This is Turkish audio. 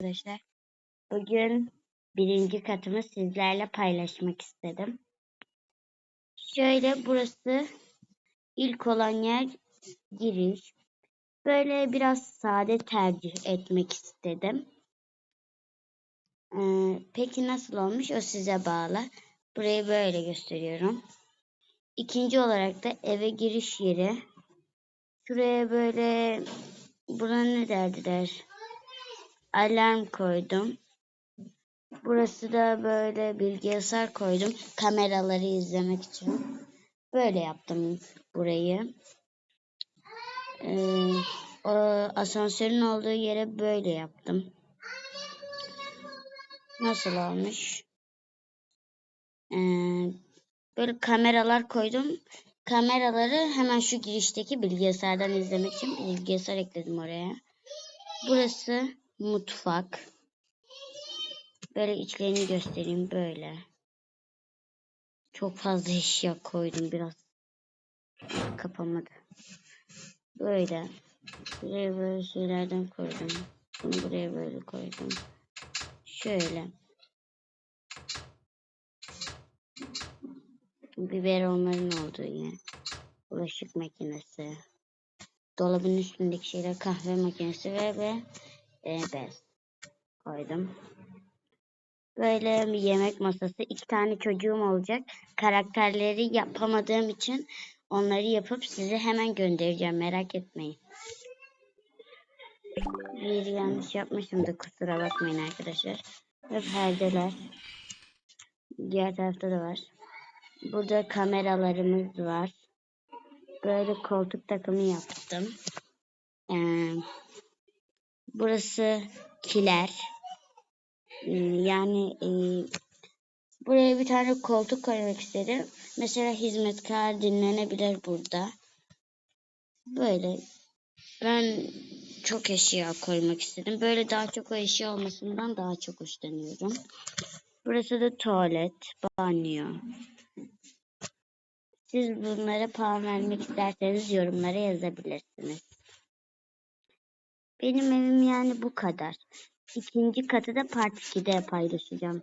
arkadaşlar. Bugün birinci katımı sizlerle paylaşmak istedim. Şöyle burası ilk olan yer giriş. Böyle biraz sade tercih etmek istedim. Ee, peki nasıl olmuş o size bağlı. Burayı böyle gösteriyorum. İkinci olarak da eve giriş yeri. Şuraya böyle buna ne derdiler? Alarm koydum. Burası da böyle bilgisayar koydum. Kameraları izlemek için. Böyle yaptım burayı. Ee, o asansörün olduğu yere böyle yaptım. Nasıl olmuş? Ee, böyle kameralar koydum. Kameraları hemen şu girişteki bilgisayardan izlemek için bilgisayar ekledim oraya. Burası mutfak. Böyle içlerini göstereyim böyle. Çok fazla eşya koydum biraz. Kapamadı. Böyle. Buraya böyle şeylerden koydum. Bunu buraya böyle koydum. Şöyle. Biber onların olduğu yer. Bulaşık makinesi. Dolabın üstündeki şeyler kahve makinesi ve, ve e, koydum. Böyle bir yemek masası. iki tane çocuğum olacak. Karakterleri yapamadığım için onları yapıp size hemen göndereceğim. Merak etmeyin. Bir yanlış yapmışım da kusura bakmayın arkadaşlar. Ve perdeler. Diğer tarafta da var. Burada kameralarımız var. Böyle koltuk takımı yaptım. Ee, burası kiler. Ee, yani e, buraya bir tane koltuk koymak istedim. Mesela hizmetkar dinlenebilir burada. Böyle ben çok eşya koymak istedim. Böyle daha çok o eşya olmasından daha çok hoşlanıyorum. Burası da tuvalet, banyo. Siz bunlara puan vermek isterseniz yorumlara yazabilirsiniz. Benim evim yani bu kadar. İkinci katı da part 2'de paylaşacağım.